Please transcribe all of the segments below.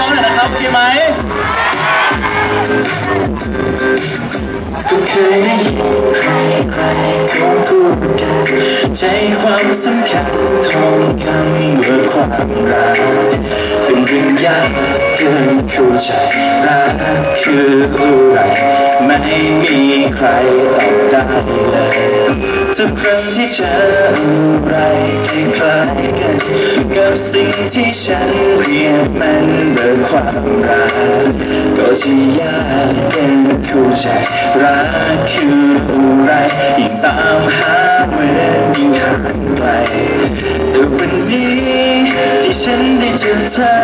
ร้องหน่อยนะครับโอเคไหม ก็เคยได้ยินใครใครเขาพูดกันใจความสำคัญของคำว่าความรักเป็นเรื่องยากเกินเข้าใจรักคืออะไรไม่มีใครตอบได้เลยทุกครั้งที่เจออะไรคล้ายๆกันกับสิ่งที่ฉันเรียกมันเบอร์ความรักก็จะยากเกินเข้าใจรักคืออะไรยิ่งตามหาเหมือนยิ่งห่างไกลแต่วันนี้ที่ฉันได้เจอเธอ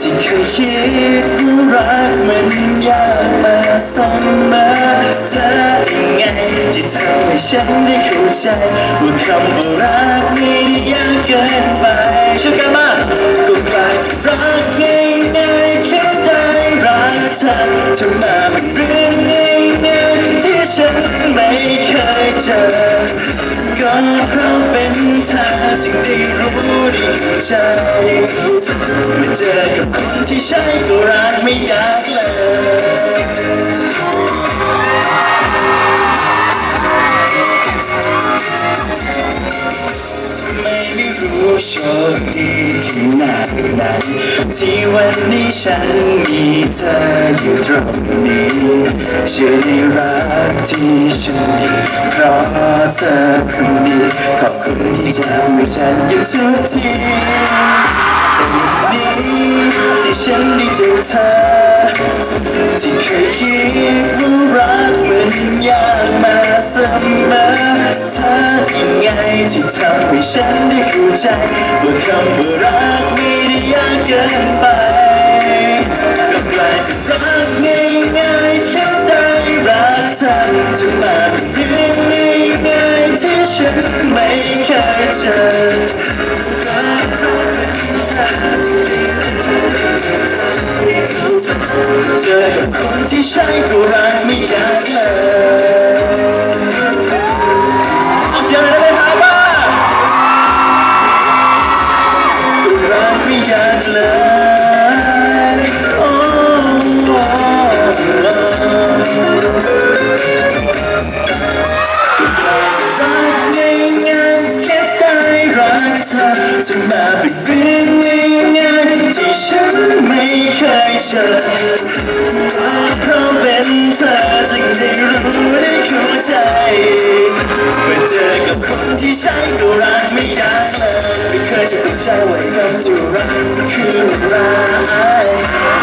ที่เคยคิดว่ารักมันยากมาเสมอเธอยังไงที่ทำให้ฉันได้เข้าใจว่าคำว่ารักไม่ได้ยากเกินไปช่วยกันมาก็กลายรักง่ายๆแค่ได้รักเธอเธอมาเป็นเรื่องง่ เธอจึงได้รู้ได้เข้าใจมาเจอกับคนที่ใช่ก็รักไม่ยากเลยไม่ไม่รู้โชคดีขนาดไหนที่วันนี้ฉันมีเธออยู่ตรงนี้เชื่อในรักที่ฉันมีเพราะเธอคนนี้ ขอบคุณที่ทำให้ฉันอยู่ทุกทีแต่วันนี้ที่ฉันได้เจอเธอที่เคยคิดว่ารักมันยากมาเสมอเธอยังไงที่ทำให้ฉันได้เข้าใจว่าคำว่ารักไม่ได้ยากเกินไปก็กลายเป็นรักง่ายๆแค่ได้รักเธอจะมาเป็น ไม่เคยเจอ เพราะเป็นเธอจึงได้รู้ได้เข้าใจเมื่อเจอกับคนที่ใช่ก็รักไม่ยากเลยไม่เคยจะเข้าใจว่าคำที่รักคืออะไร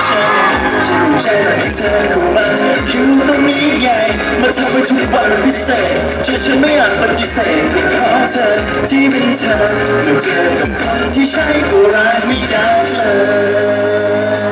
ฉันฉันรู้ใจแต่ให้เธอเข้ามาอยู่ตรงนี้ไงมาทำให้ทุกวันพิเศษจนฉันไม่อาจปฏิเสธเป็นเพราะเธอที่เป็นเธอเมื่อเจอกับคนที่ใช่ก็รักไม่ยากเลย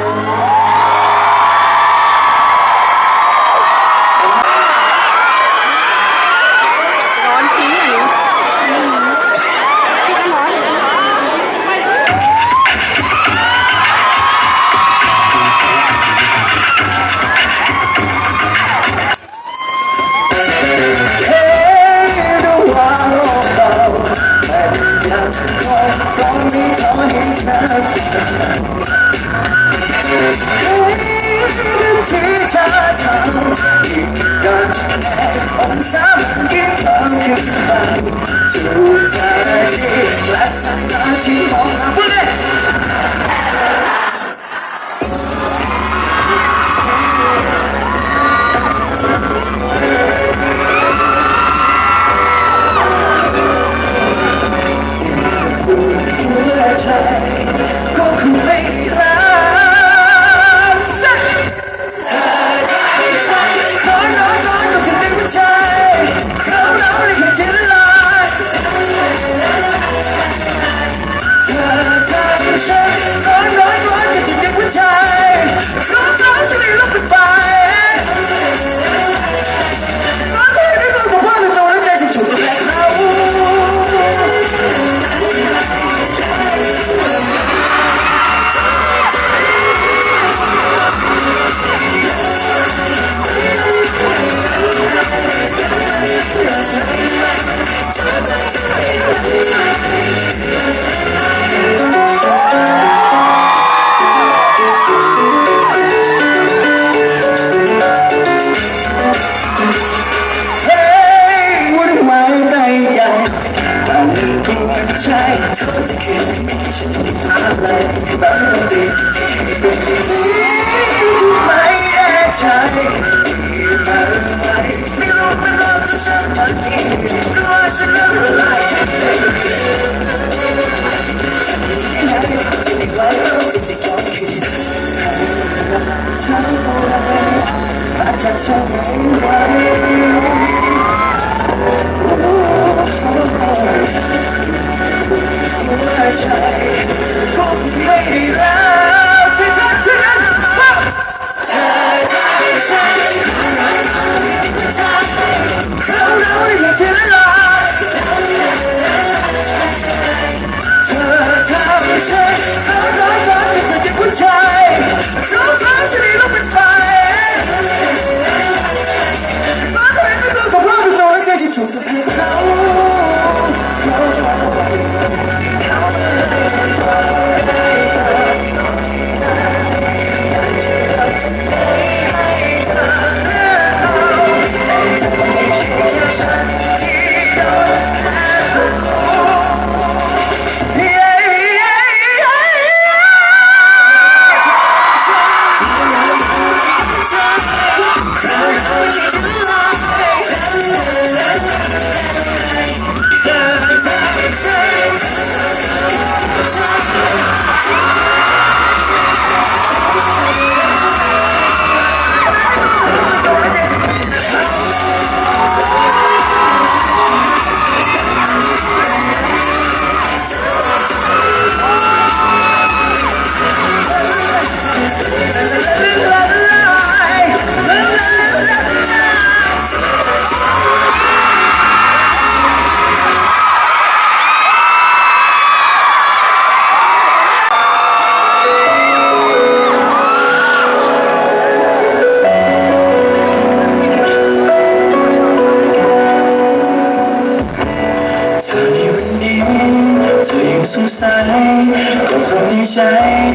ใจ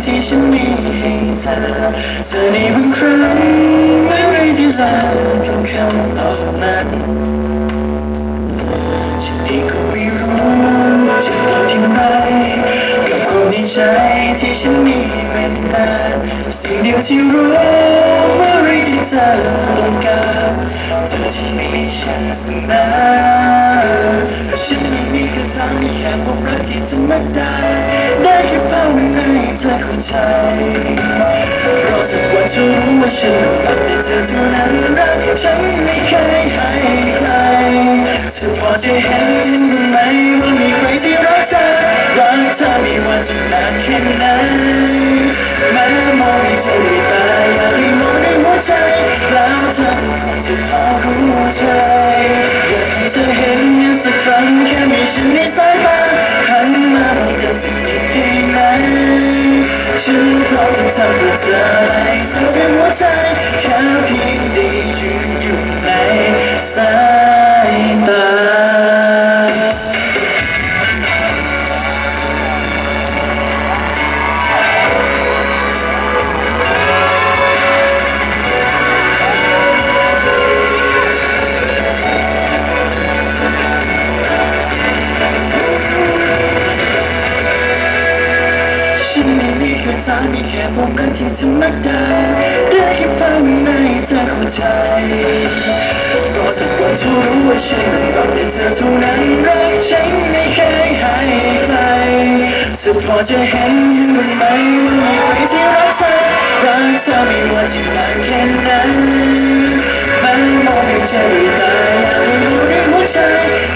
ที่ฉันมีให้เธอเธอในบางครั้งเมื่อไรที่เจอกับคำตอบนั้นฉันเองก็ไม่รู้จะตอบอย่างไรกับความในใจที่ฉันมีเป็นนานสิ่งเดียวที่รู้เมื่อไรที่เธอต้องการเธอจะมีฉันเสมอ ฉันไม่มีคำถามมีแค่ความรักที่ธรรมดาได้แค่ภาวนาให้เธอเข้าใจรอสักวันจะรู้ว่าฉันรักแต่เธอเท่านั้นรักฉันไม่เคยให้ใครเธอพอจะเห็นไหมว่ามีใครที่รักเธอรักเธอไม่ว่าจะนานแค่ไหนแม้มองไม่ใช่ด้วยตาอยากให้มองในหัวใจแล้วเธอก็คงจะพอรู้ใจ แแค่ความรักที่ธรรมดาได้แค่ภาวนาให้เธอเข้าใจก็สักวันจะรู้ว่าฉันนั้นรักแต่เธอเท่านั้นรักฉันไม่เคยให้ใครเธอพอจะเห็นบ้างไหมว่ามีใครที่รักเธอรักเธอไม่ว่าจะนานแค่ไหนแม้มองไม่เจอด้วยตาอยากให้รู้ในหัวใจ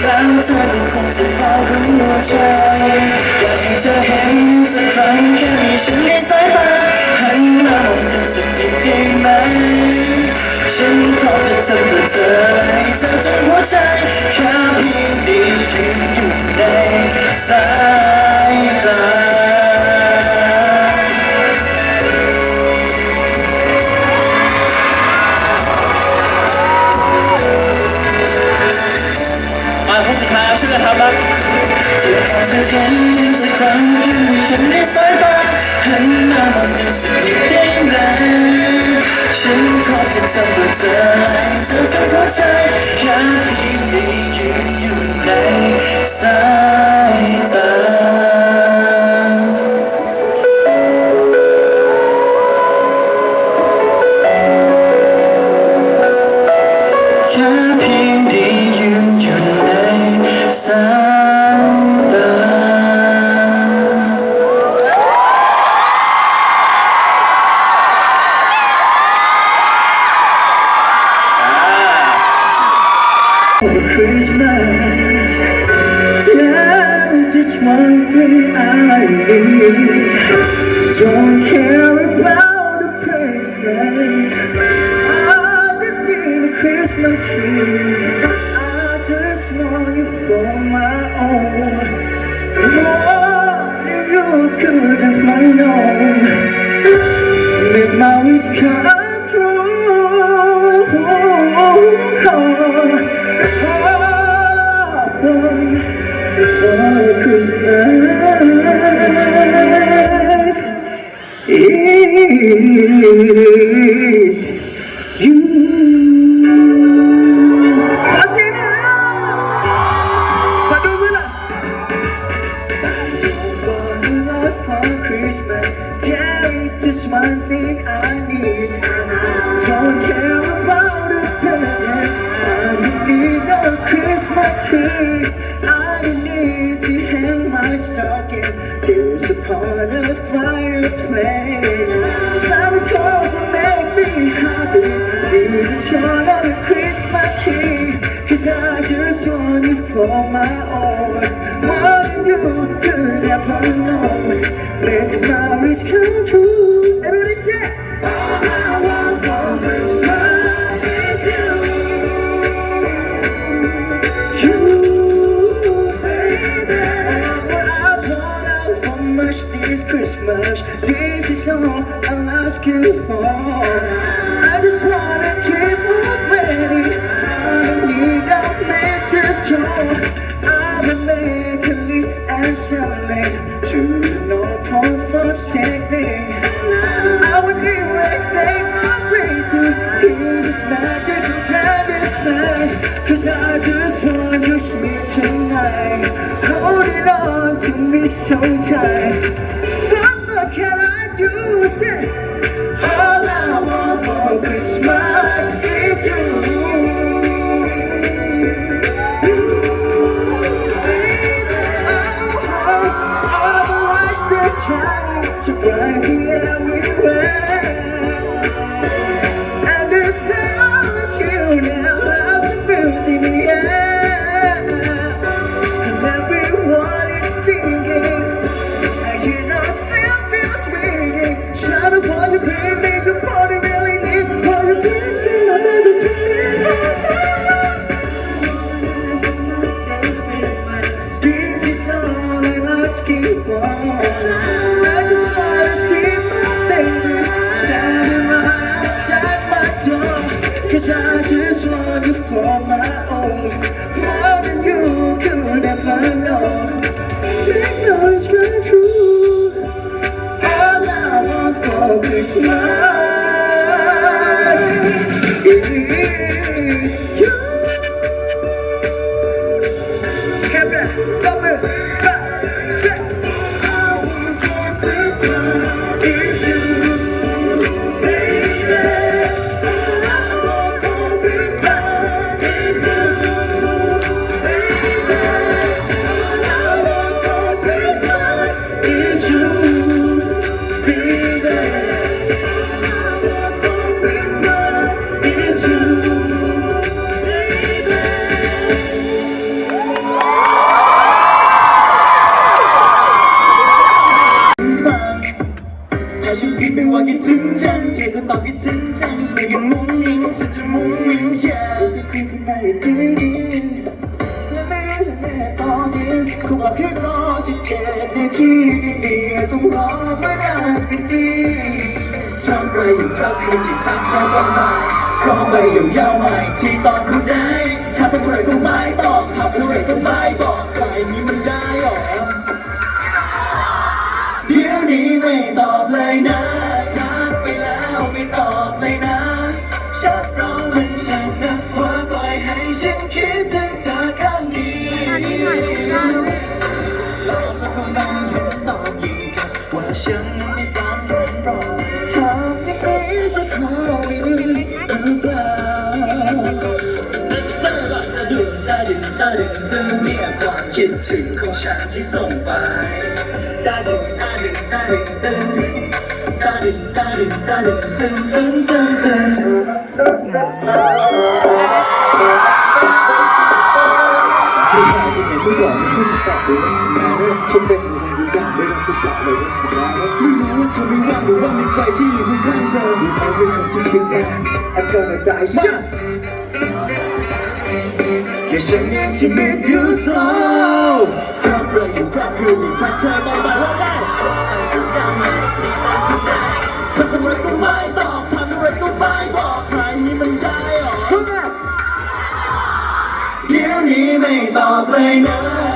แล้วเธอก็คงจะพอรู้หัวใจอยากให้เธอเห็นสักครั้งแค่มีฉันใน ธ ย Don't care about the presents I didn't need a Christmas tree. I just want you for my own. More than you could have known Make my wish come you. On a Christmas tree. Cause I just want you for my so tired. What more can I do? Say, all I want for Christmas is you. Trying to burn the air with คงบอกแค่รอสิบเจ็ดนาทีดีๆต้องรอมานานเป็นปีทำไรอยู่ครับคือที่ทำเธอบ้างไหมพร้อมไปยาวๆไหมที่ตอนคุณได้ถ้าเป็นเท่าไรก็ไม่ตอบทำเท่าไรก็ไม่บอกใครนี้มันได้หรอเดี๋ยวนี้ไม่ตอบเลยนะ คิดถึงของฉันที่ส่งไปตาดึงตาดึงตาดึงดึงตาดึงตาดึงตาดึงดึงดึงดึงดึงที่หายไปไหนเมื่อก่อนไม่ควรจะตอบเลยว่าสมาร์ทฉันเป็นอะไรหรือยังไม่ต้องติดต่อเลยว่าสุดแล้วไม่รู้ว่าเธอไม่ว่างหรือว่ามีใครที่อยู่ข้างๆเธอหรือเอาเรื่องที่คิดเอง I'm gonna die soon แค่ฉันเองที่ miss you so ทำอะไรอยู่ครับคือที่ทักเธอต้องไปว่าได้ทำอะไรก็ไม่ตอบทำอะไรก็ไม่บอกใครนี่มันได้หรอเดี๋ยวนี้ไม่ตอบเลยนะ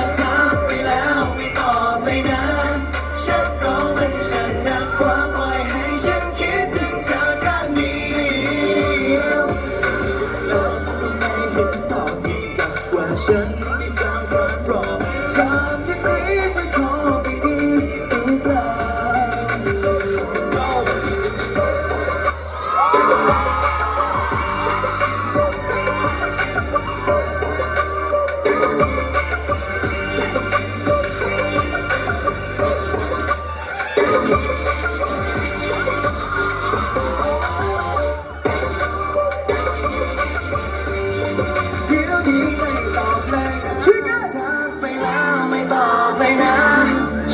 ว่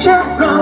ชักเรา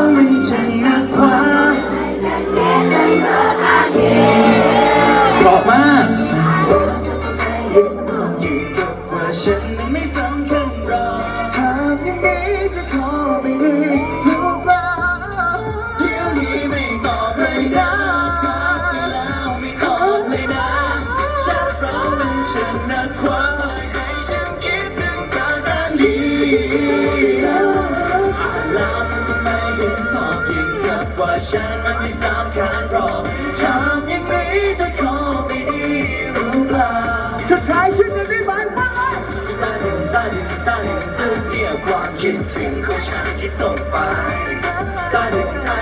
ฉันมันไม่สำคัญหรอกทำอย่างนี้จะขอไม่ดีหรือเปล่าสุดท้ายฉันจะได้บานบ้างตาดึงตาดึงตาดึงตึงเนี่ยความคิดถึงของฉันที่ส่งไปตาดึงตา